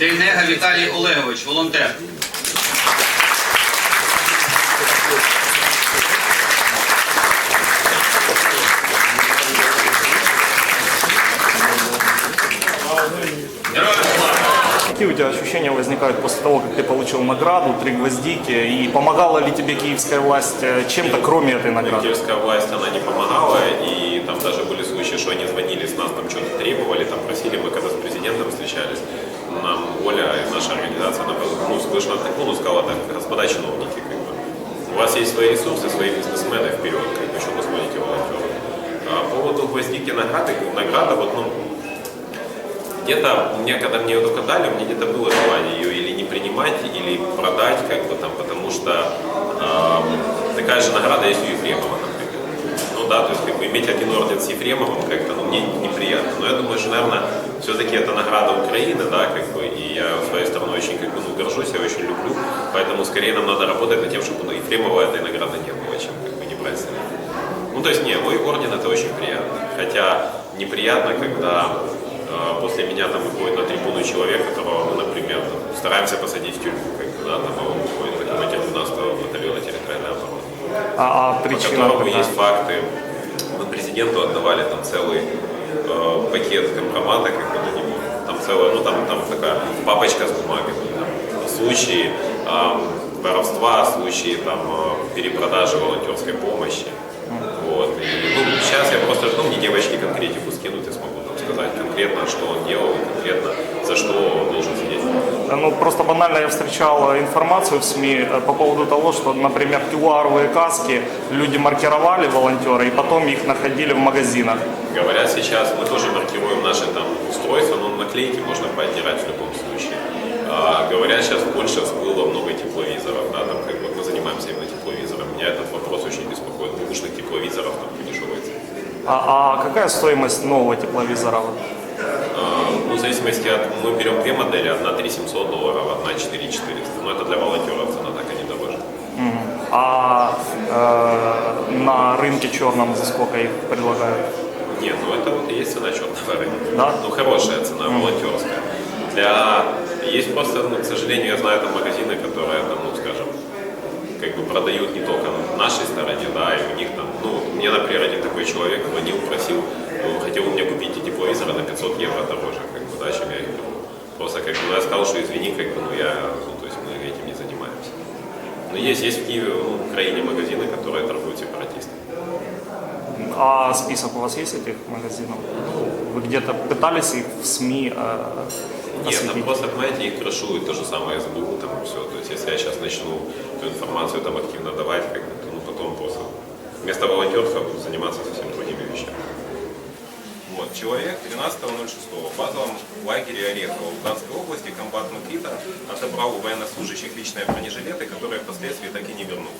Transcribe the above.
Дейнега Віталій Олегович, волонтер. Какие у тебя ощущения возникают после того, как ты получил награду, три гвоздики, и помогала ли тебе киевская власть э, чем-то, кроме этой награды? Киевская власть, она не помогала, и там даже были случаи, что они звонили с нас, там что-то требовали, там просили, мы когда с президентом встречались, нам Оля и наша организация, она ну, слышно, так, ну, сказала так, господа чиновники, как бы, у вас есть свои ресурсы, свои бизнесмены вперед, как бы, что вы смотрите волонтеров. А по поводу гвоздики награды, награда, вот, ну, где-то мне, когда мне ее только дали, мне где-то было желание ее или не принимать, или продать, как бы там, потому что э, такая же награда есть у Ефремова, да, то есть как бы иметь один орден с Ефремовым как-то, ну мне неприятно. Но я думаю, что, наверное, все-таки это награда Украины, да, как бы, и я своей стороной очень как бы, ну, горжусь, я очень люблю, поэтому скорее нам надо работать над тем, чтобы ну, Ефремова этой награды не было, чем как бы не брать себе. Ну, то есть, не, мой орден это очень приятно. Хотя неприятно, когда э, после меня там выходит на трибуну человек, которого мы, например, там, стараемся посадить в тюрьму, как бы, да, там, а он выходит руководитель 12-го батальона территориальной обороны. А, а По причина которому какая? есть факты. Мы президенту отдавали там целый э, пакет компромата, как на него. Там целая, ну там, там такая папочка с бумагами. Там, случаи э, воровства, случаи там э, перепродажи волонтерской помощи. Вот. И, ну, сейчас я просто жду, мне девочки конкретику скинут, я смогу там сказать конкретно, что он делал, конкретно за что. Ну, просто банально я встречал информацию в СМИ э, по поводу того, что, например, QR-овые каски люди маркировали, волонтеры, и потом их находили в магазинах. Говорят сейчас, мы тоже маркируем наши там устройства, но наклейки можно поотдирать в любом случае. А, говорят, сейчас больше всплыло много тепловизоров, да, там как бы мы занимаемся именно тепловизором. Меня этот вопрос очень беспокоит, бушных тепловизоров там по дешевой цене. А, а какая стоимость нового тепловизора? В зависимости от, мы берем две модели, одна 3700 долларов, одна 4400, но это для волонтеров цена так и не дороже. А э, на рынке черном за сколько их предлагают? Нет, ну это вот и есть цена черного рынка. Да? Ну, хорошая цена, волонтерская. Для... Есть просто, ну, к сожалению, я знаю там магазины, которые там, ну, скажем, как бы продают не только в нашей стороне, да, и у них там, ну, мне, например, один такой человек звонил, просил, ну, хотел у меня купить эти тепловизоры на 500 евро дороже, как бы, да, чем я их беру. Просто как бы, ну, я сказал, что извини, как бы, ну, я, ну, то есть мы этим не занимаемся. Но есть, есть в Киеве, ну, в Украине магазины, которые торгуют сепаратистами. А список у вас есть этих магазинов? Вы где-то пытались их в СМИ э, Нет, там просто, понимаете, их крышуют то же самое СБУ, там и все. То есть, если я сейчас начну эту информацию там активно давать, как бы, то, ну, потом просто вместо волонтерства буду заниматься человек 13.06 в базовом лагере Орехово Луганской области комбат Макрита отобрал у военнослужащих личные бронежилеты, которые впоследствии так и не вернул.